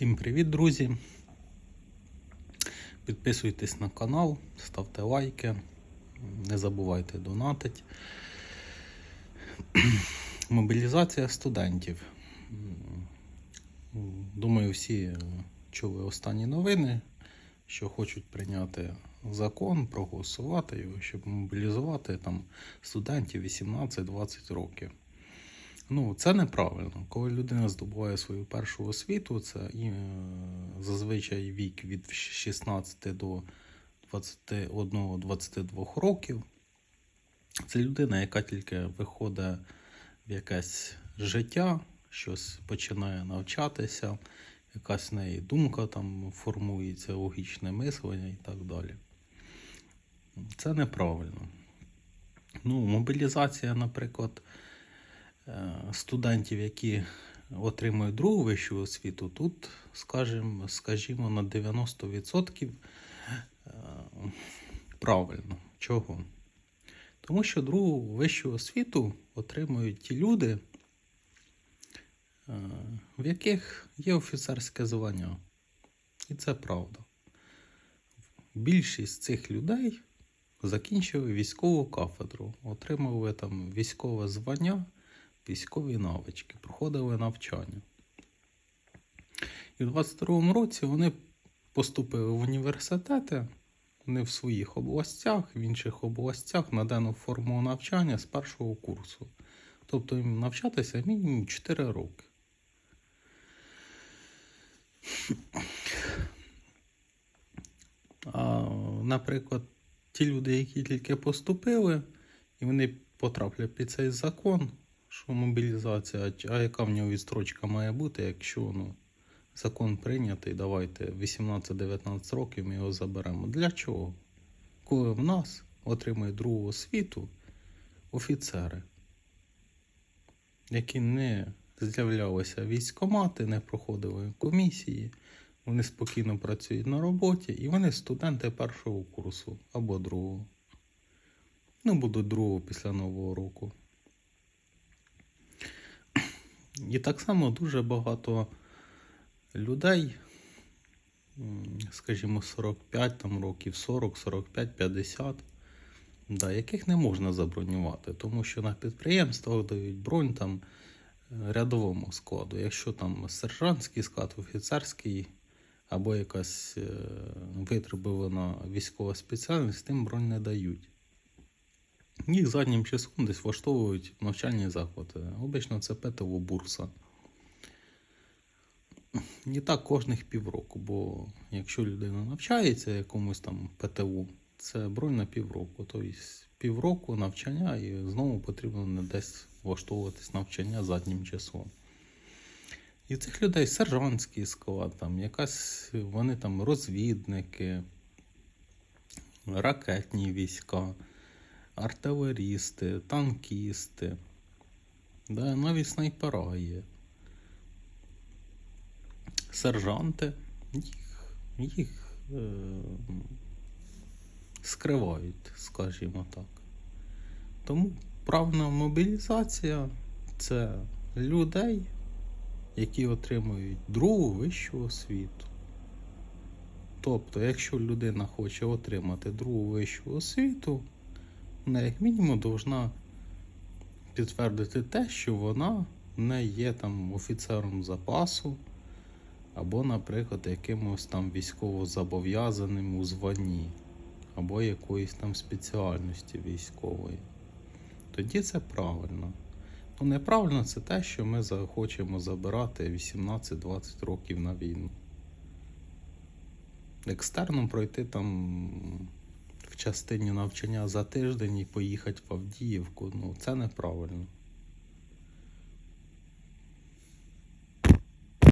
Всім привіт, друзі! Підписуйтесь на канал, ставте лайки, не забувайте донатити. Мобілізація студентів. Думаю, всі чули останні новини, що хочуть прийняти закон, проголосувати його, щоб мобілізувати там студентів 18-20 років. Ну, це неправильно. Коли людина здобуває свою першу освіту, це е, зазвичай вік від 16 до 21-22 років. Це людина, яка тільки виходить в якесь життя, щось починає навчатися, якась в неї думка там формується, логічне мислення і так далі. Це неправильно. Ну, мобілізація, наприклад, студентів, які отримують другу вищу освіту, тут, скажімо, скажімо на 90% е, правильно. Чого? Тому що другу вищу освіту отримують ті люди, е, в яких є офіцерське звання. І це правда. Більшість цих людей закінчили військову кафедру, отримали там військове звання, військові навички, проходили навчання. І в 22-му році вони поступили в університети, не в своїх областях, в інших областях на дану форму навчання з першого курсу. Тобто їм навчатися мінімум 4 роки. А, наприклад, ті люди, які тільки поступили, і вони потраплять під цей закон, що мобілізація, а яка в нього відстрочка має бути, якщо ну, закон прийнятий, давайте 18-19 років ми його заберемо. Для чого? Коли в нас отримують другу освіту офіцери, які не з'являлися військомати, не проходили комісії, вони спокійно працюють на роботі, і вони студенти першого курсу або другого. Ну, будуть другого після Нового року. І так само дуже багато людей, скажімо, 45 там, років, 40, 45, 50, да, яких не можна забронювати, тому що на підприємствах дають бронь там е, рядовому складу. Якщо там сержантський склад, офіцерський або якась е, витребувана військова спеціальність, тим бронь не дають. Їх заднім числом десь влаштовують навчальні заклади. Обично це ПТО бурса. І так кожних півроку, бо якщо людина навчається якомусь там ПТУ, це бронь на півроку. Тобто півроку навчання і знову потрібно не десь влаштовуватись навчання заднім числом. І цих людей сержантський склад, там, якась, вони там розвідники, ракетні війська, артилерісти, танкісти, да, навіть снайпера є. Сержанти, їх, їх е, скривають, скажімо так. Тому правна мобілізація це людей, які отримують другу вищу освіту. Тобто, якщо людина хоче отримати другу вищу освіту, вона як мінімум повинна підтвердити те, що вона не є там офіцером запасу, або, наприклад, якимось там військовозобов'язаним у званні, або якоїсь там спеціальності військової. Тоді це правильно. Ну, неправильно це те, що ми захочемо забирати 18-20 років на війну. Екстерном пройти там частині навчання за тиждень і поїхати в Авдіївку, ну це неправильно.